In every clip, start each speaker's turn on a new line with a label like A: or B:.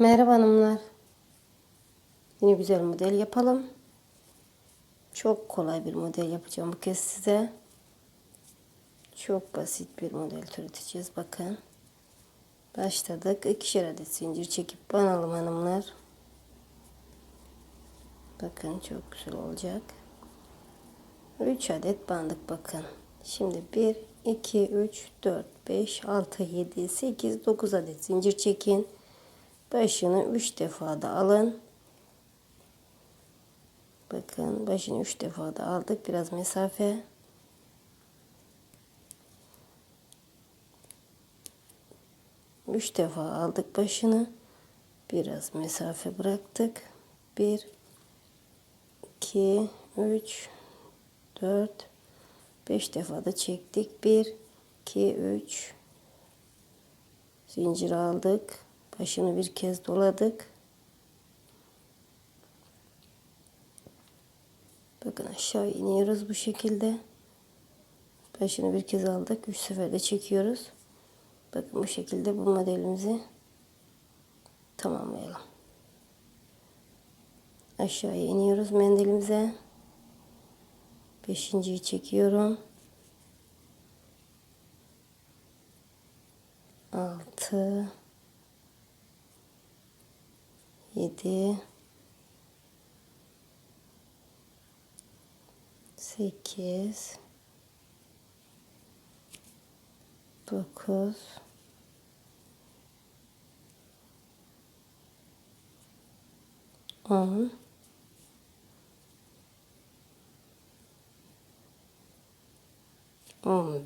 A: Merhaba hanımlar. Yine güzel model yapalım. Çok kolay bir model yapacağım bu kez size. Çok basit bir model türeteceğiz bakın. Başladık. İkişer adet zincir çekip banalım hanımlar. Bakın çok güzel olacak. 3 adet bandık bakın. Şimdi 1, 2, 3, 4, 5, 6, 7, 8, 9 adet zincir çekin. Başını 3 defa da alın. Bakın başını 3 defa da aldık. Biraz mesafe. Üç defa aldık başını. Biraz mesafe bıraktık. Bir, iki, üç, dört, beş defa da çektik. Bir, iki, üç. Zincir aldık. Başını bir kez doladık. Bakın aşağı iniyoruz bu şekilde. Başını bir kez aldık. Üç seferde çekiyoruz. Bakın bu şekilde bu modelimizi tamamlayalım. Aşağıya iniyoruz mendilimize. Beşinciyi çekiyorum. Altı. Yedi. Sekiz. Dokuz. On. On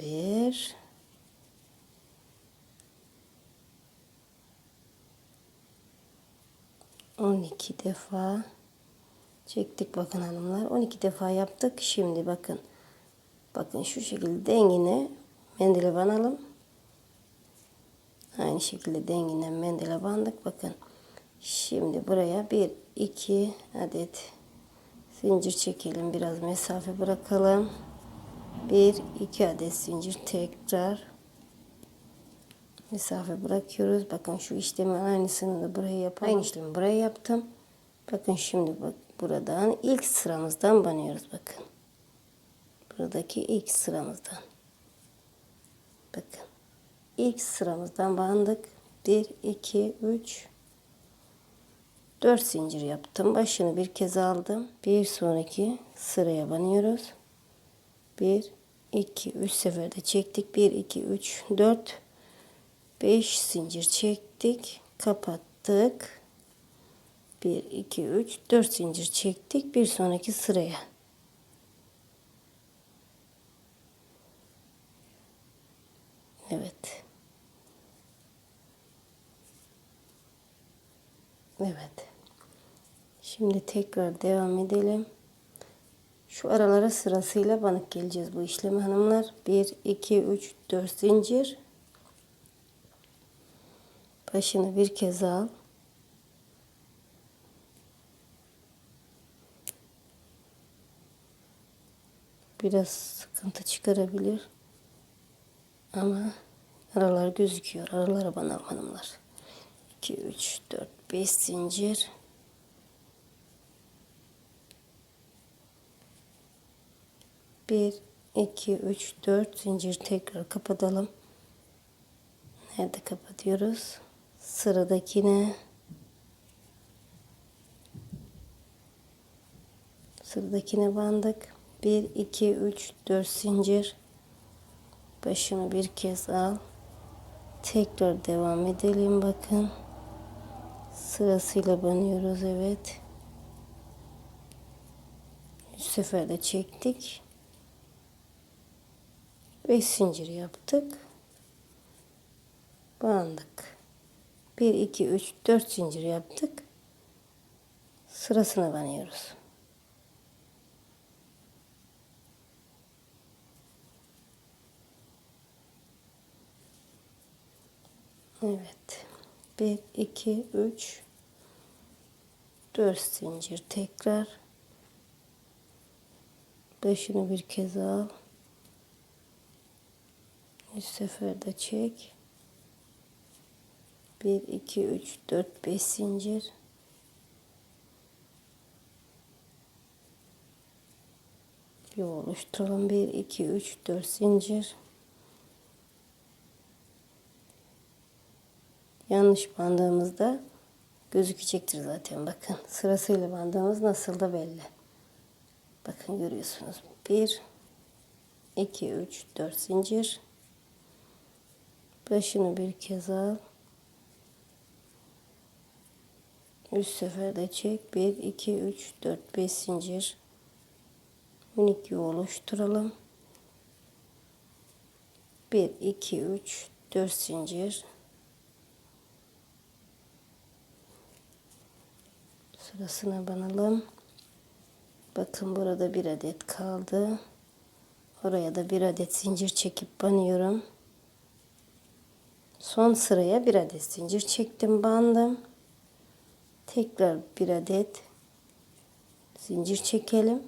A: bir. On iki defa çektik bakın hanımlar. On iki defa yaptık. Şimdi bakın. Bakın şu şekilde dengine mendile banalım. Aynı şekilde denginden mendile bandık. Bakın. Şimdi buraya bir iki adet zincir çekelim. Biraz mesafe bırakalım. Bir iki adet zincir tekrar mesafe bırakıyoruz. Bakın şu işlemin aynısını da buraya yapalım. Aynı işlemi buraya yaptım. Bakın şimdi bak buradan ilk sıramızdan banıyoruz bakın. Buradaki ilk sıramızdan. Bakın. İlk sıramızdan bandık. 1 2 3 4 zincir yaptım. Başını bir kez aldım. Bir sonraki sıraya banıyoruz. 1 2 3 seferde çektik. 1 2 3 4 5 zincir çektik. Kapattık. 1 2 3 4 zincir çektik. Bir sonraki sıraya. Evet. Evet. Şimdi tekrar devam edelim. Şu aralara sırasıyla banık geleceğiz bu işlemi hanımlar. 1, 2, 3, 4 zincir. Başını bir kez al. Biraz sıkıntı çıkarabilir. Ama aralar gözüküyor. Aralara banalım hanımlar. 2, 3, 4, 5 zincir. Bir, iki, üç, dört zincir tekrar kapatalım. Nerede kapatıyoruz? Sıradakine sıradakine bandık. Bir, iki, üç, dört zincir. Başını bir kez al. Tekrar devam edelim bakın. Sırasıyla banıyoruz evet. Üç seferde çektik. 5 zincir yaptık. Bandık. 1 2 3 4 zincir yaptık. Sırasına banıyoruz. Evet. 1 2 3 4 zincir tekrar başını bir kez al Üç seferde çek. 1 2 3 4 5 zincir. Bir oluşturalım 1 2 3 4 zincir. Yanlış bandığımızda gözükecektir zaten. Bakın sırasıyla bandığımız nasıl da belli. Bakın görüyorsunuz. 1 2 3 4 zincir. Başını bir kez al üç seferde çek. 1 2 3 4 5 zincir. Minik yuva oluşturalım. 1 2 3 4 zincir. Sırasına banalım. Bakın burada bir adet kaldı. Oraya da bir adet zincir çekip banıyorum. Son sıraya bir adet zincir çektim bandım tekrar bir adet zincir çekelim.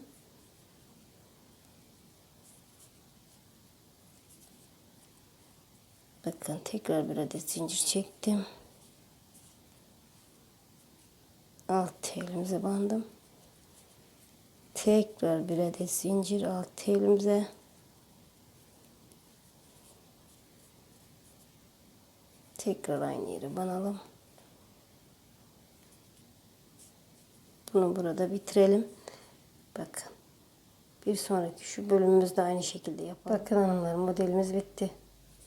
A: Bakın tekrar bir adet zincir çektim. Alt telimize bandım. Tekrar bir adet zincir alt telimize. Tekrar aynı yere banalım bunu burada bitirelim bakın bir sonraki şu bölümümüzde aynı şekilde yapalım bakın hanımlar modelimiz bitti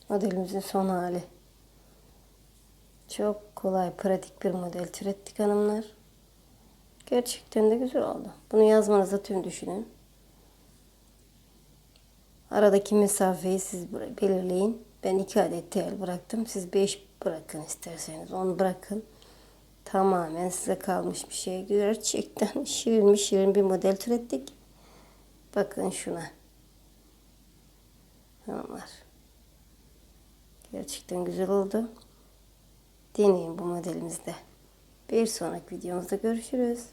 A: modelimizin son hali çok kolay pratik bir model türettik hanımlar Gerçekten de güzel oldu. Bunu yazmanızda tüm düşünün. Aradaki mesafeyi siz belirleyin. Ben iki adet tel bıraktım. Siz beş bırakın isterseniz. Onu bırakın. Tamamen size kalmış bir şey. Gerçekten şirin mi şirin bir model türettik. Bakın şuna. Hanımlar. Gerçekten güzel oldu. Deneyin bu modelimizde. Bir sonraki videomuzda görüşürüz.